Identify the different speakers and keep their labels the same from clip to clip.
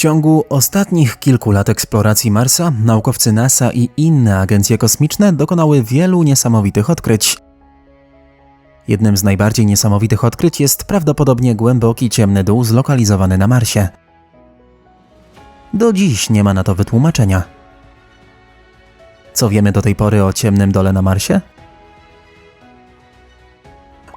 Speaker 1: ciągu ostatnich kilku lat eksploracji Marsa naukowcy NASA i inne agencje kosmiczne dokonały wielu niesamowitych odkryć. Jednym z najbardziej niesamowitych odkryć jest prawdopodobnie głęboki ciemny dół zlokalizowany na Marsie. Do dziś nie ma na to wytłumaczenia. Co wiemy do tej pory o ciemnym dole na Marsie?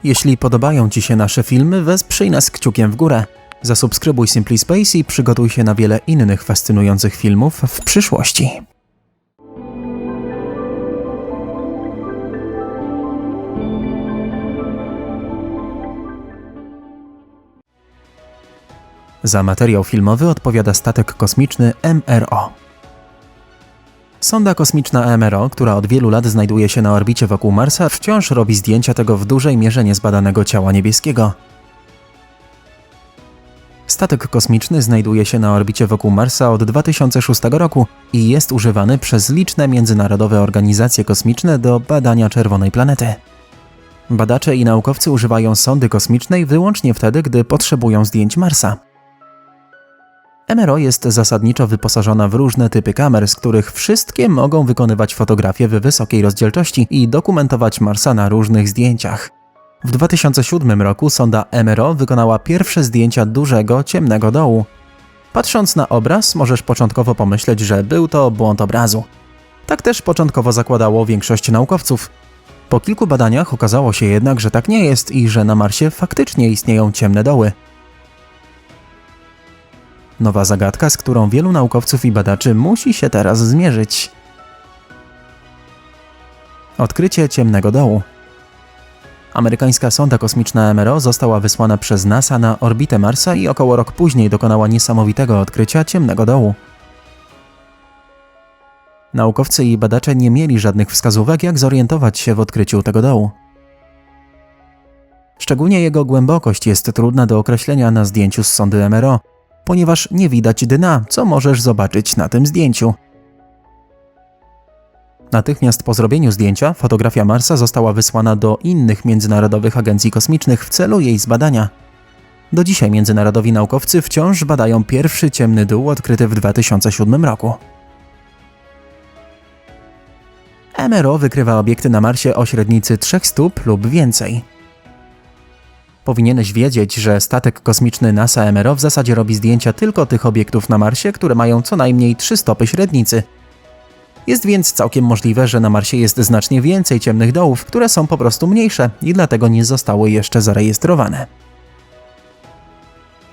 Speaker 1: Jeśli podobają Ci się nasze filmy, wesprzyj nas kciukiem w górę. Zasubskrybuj Simply Space i przygotuj się na wiele innych fascynujących filmów w przyszłości. Za materiał filmowy odpowiada statek kosmiczny MRO. Sonda kosmiczna MRO, która od wielu lat znajduje się na orbicie wokół Marsa, wciąż robi zdjęcia tego w dużej mierze niezbadanego ciała niebieskiego. Statek kosmiczny znajduje się na orbicie wokół Marsa od 2006 roku i jest używany przez liczne międzynarodowe organizacje kosmiczne do badania czerwonej planety. Badacze i naukowcy używają sondy kosmicznej wyłącznie wtedy, gdy potrzebują zdjęć Marsa. MRO jest zasadniczo wyposażona w różne typy kamer, z których wszystkie mogą wykonywać fotografie w wysokiej rozdzielczości i dokumentować Marsa na różnych zdjęciach. W 2007 roku sonda MRO wykonała pierwsze zdjęcia dużego, ciemnego dołu. Patrząc na obraz, możesz początkowo pomyśleć, że był to błąd obrazu. Tak też początkowo zakładało większość naukowców. Po kilku badaniach okazało się jednak, że tak nie jest i że na Marsie faktycznie istnieją ciemne doły. Nowa zagadka, z którą wielu naukowców i badaczy musi się teraz zmierzyć. Odkrycie ciemnego dołu. Amerykańska sonda kosmiczna MRO została wysłana przez NASA na orbitę Marsa i około rok później dokonała niesamowitego odkrycia ciemnego dołu. Naukowcy i badacze nie mieli żadnych wskazówek, jak zorientować się w odkryciu tego dołu. Szczególnie jego głębokość jest trudna do określenia na zdjęciu z sondy MRO, ponieważ nie widać dna, co możesz zobaczyć na tym zdjęciu. Natychmiast po zrobieniu zdjęcia fotografia Marsa została wysłana do innych międzynarodowych agencji kosmicznych w celu jej zbadania. Do dzisiaj międzynarodowi naukowcy wciąż badają pierwszy ciemny dół odkryty w 2007 roku. MRO wykrywa obiekty na Marsie o średnicy 3 stóp lub więcej. Powinieneś wiedzieć, że statek kosmiczny NASA MRO w zasadzie robi zdjęcia tylko tych obiektów na Marsie, które mają co najmniej 3 stopy średnicy. Jest więc całkiem możliwe, że na Marsie jest znacznie więcej ciemnych dołów, które są po prostu mniejsze i dlatego nie zostały jeszcze zarejestrowane.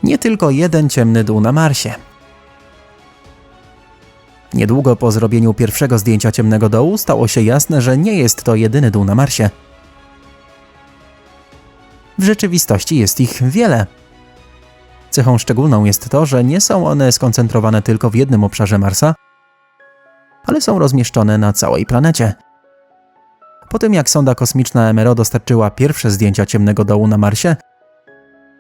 Speaker 1: Nie tylko jeden ciemny dół na Marsie. Niedługo po zrobieniu pierwszego zdjęcia ciemnego dołu stało się jasne, że nie jest to jedyny dół na Marsie. W rzeczywistości jest ich wiele. Cechą szczególną jest to, że nie są one skoncentrowane tylko w jednym obszarze Marsa, ale są rozmieszczone na całej planecie. Po tym jak sonda kosmiczna MRO dostarczyła pierwsze zdjęcia ciemnego dołu na Marsie,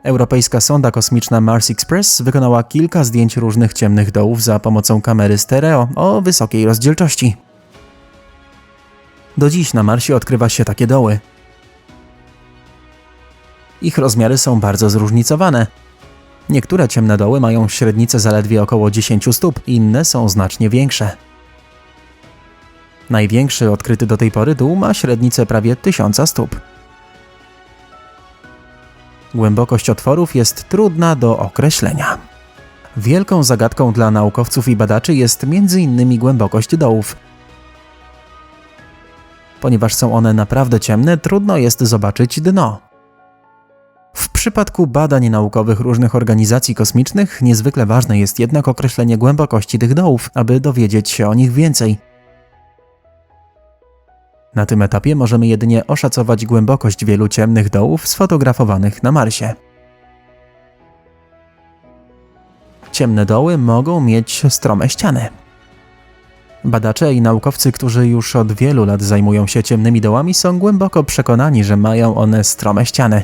Speaker 1: europejska sonda kosmiczna Mars Express wykonała kilka zdjęć różnych ciemnych dołów za pomocą kamery stereo o wysokiej rozdzielczości. Do dziś na Marsie odkrywa się takie doły. Ich rozmiary są bardzo zróżnicowane. Niektóre ciemne doły mają średnicę zaledwie około 10 stóp, inne są znacznie większe. Największy odkryty do tej pory dół ma średnicę prawie 1000 stóp. Głębokość otworów jest trudna do określenia. Wielką zagadką dla naukowców i badaczy jest m.in. głębokość dołów. Ponieważ są one naprawdę ciemne, trudno jest zobaczyć dno. W przypadku badań naukowych różnych organizacji kosmicznych niezwykle ważne jest jednak określenie głębokości tych dołów, aby dowiedzieć się o nich więcej. Na tym etapie możemy jedynie oszacować głębokość wielu ciemnych dołów sfotografowanych na Marsie. Ciemne doły mogą mieć strome ściany. Badacze i naukowcy, którzy już od wielu lat zajmują się ciemnymi dołami, są głęboko przekonani, że mają one strome ściany.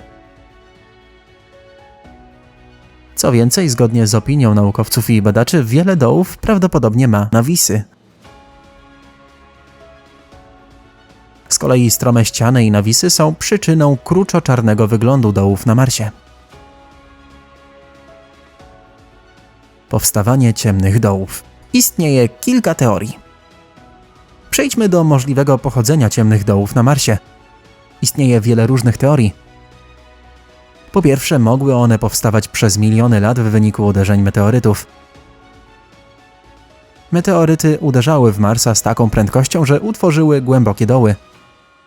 Speaker 1: Co więcej, zgodnie z opinią naukowców i badaczy, wiele dołów prawdopodobnie ma nawisy. Z kolei strome ściany i nawisy są przyczyną kruczo-czarnego wyglądu dołów na Marsie. Powstawanie ciemnych dołów. Istnieje kilka teorii. Przejdźmy do możliwego pochodzenia ciemnych dołów na Marsie. Istnieje wiele różnych teorii. Po pierwsze, mogły one powstawać przez miliony lat w wyniku uderzeń meteorytów. Meteoryty uderzały w Marsa z taką prędkością, że utworzyły głębokie doły.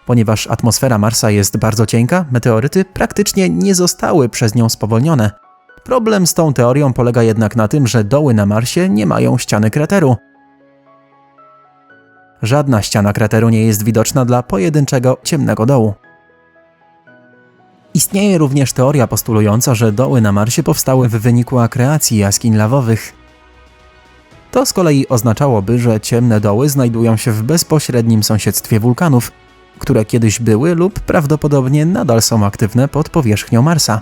Speaker 1: Ponieważ atmosfera Marsa jest bardzo cienka, meteoryty praktycznie nie zostały przez nią spowolnione. Problem z tą teorią polega jednak na tym, że doły na Marsie nie mają ściany krateru. Żadna ściana krateru nie jest widoczna dla pojedynczego ciemnego dołu. Istnieje również teoria postulująca, że doły na Marsie powstały w wyniku akreacji jaskiń lawowych. To z kolei oznaczałoby, że ciemne doły znajdują się w bezpośrednim sąsiedztwie wulkanów, które kiedyś były lub prawdopodobnie nadal są aktywne pod powierzchnią Marsa.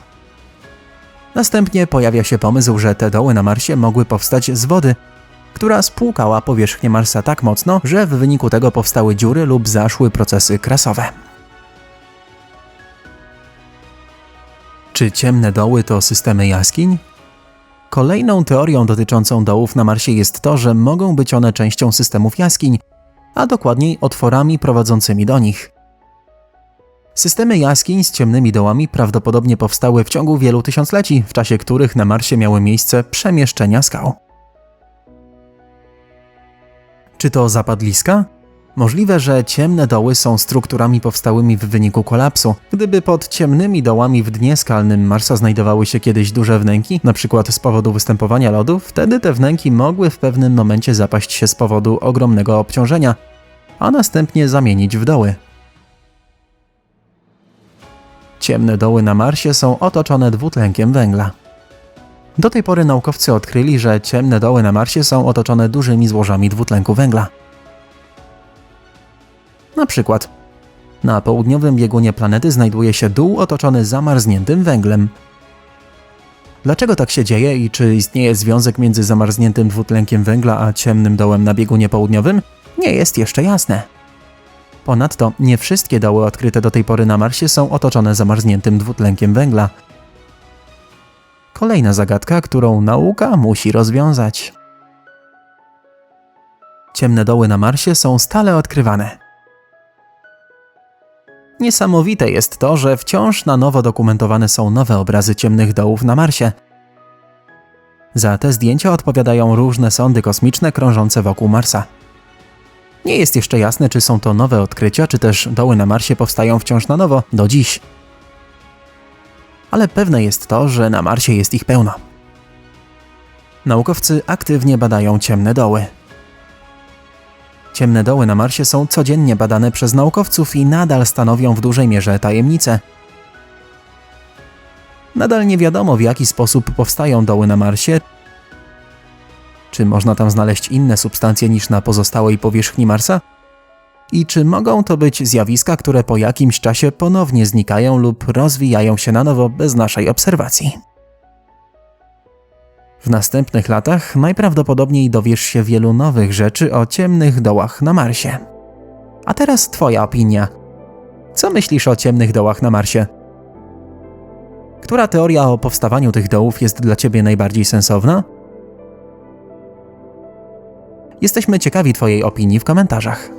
Speaker 1: Następnie pojawia się pomysł, że te doły na Marsie mogły powstać z wody, która spłukała powierzchnię Marsa tak mocno, że w wyniku tego powstały dziury lub zaszły procesy krasowe. Czy ciemne doły to systemy jaskiń? Kolejną teorią dotyczącą dołów na Marsie jest to, że mogą być one częścią systemów jaskiń, a dokładniej otworami prowadzącymi do nich. Systemy jaskiń z ciemnymi dołami prawdopodobnie powstały w ciągu wielu tysiącleci, w czasie których na Marsie miały miejsce przemieszczenia skał. Czy to zapadliska? Możliwe, że ciemne doły są strukturami powstałymi w wyniku kolapsu. Gdyby pod ciemnymi dołami w dnie skalnym Marsa znajdowały się kiedyś duże wnęki, np. z powodu występowania lodu, wtedy te wnęki mogły w pewnym momencie zapaść się z powodu ogromnego obciążenia, a następnie zamienić w doły. Ciemne doły na Marsie są otoczone dwutlenkiem węgla. Do tej pory naukowcy odkryli, że ciemne doły na Marsie są otoczone dużymi złożami dwutlenku węgla. Na przykład na południowym biegunie planety znajduje się dół otoczony zamarzniętym węglem. Dlaczego tak się dzieje i czy istnieje związek między zamarzniętym dwutlenkiem węgla a ciemnym dołem na biegunie południowym, nie jest jeszcze jasne. Ponadto nie wszystkie doły odkryte do tej pory na Marsie są otoczone zamarzniętym dwutlenkiem węgla. Kolejna zagadka, którą nauka musi rozwiązać. Ciemne doły na Marsie są stale odkrywane. Niesamowite jest to, że wciąż na nowo dokumentowane są nowe obrazy ciemnych dołów na Marsie. Za te zdjęcia odpowiadają różne sondy kosmiczne krążące wokół Marsa. Nie jest jeszcze jasne, czy są to nowe odkrycia, czy też doły na Marsie powstają wciąż na nowo do dziś. Ale pewne jest to, że na Marsie jest ich pełno. Naukowcy aktywnie badają ciemne doły. Ciemne doły na Marsie są codziennie badane przez naukowców i nadal stanowią w dużej mierze tajemnicę. Nadal nie wiadomo, w jaki sposób powstają doły na Marsie. Czy można tam znaleźć inne substancje niż na pozostałej powierzchni Marsa? I czy mogą to być zjawiska, które po jakimś czasie ponownie znikają lub rozwijają się na nowo bez naszej obserwacji? W następnych latach najprawdopodobniej dowiesz się wielu nowych rzeczy o ciemnych dołach na Marsie. A teraz Twoja opinia. Co myślisz o ciemnych dołach na Marsie? Która teoria o powstawaniu tych dołów jest dla Ciebie najbardziej sensowna? Jesteśmy ciekawi Twojej opinii w komentarzach.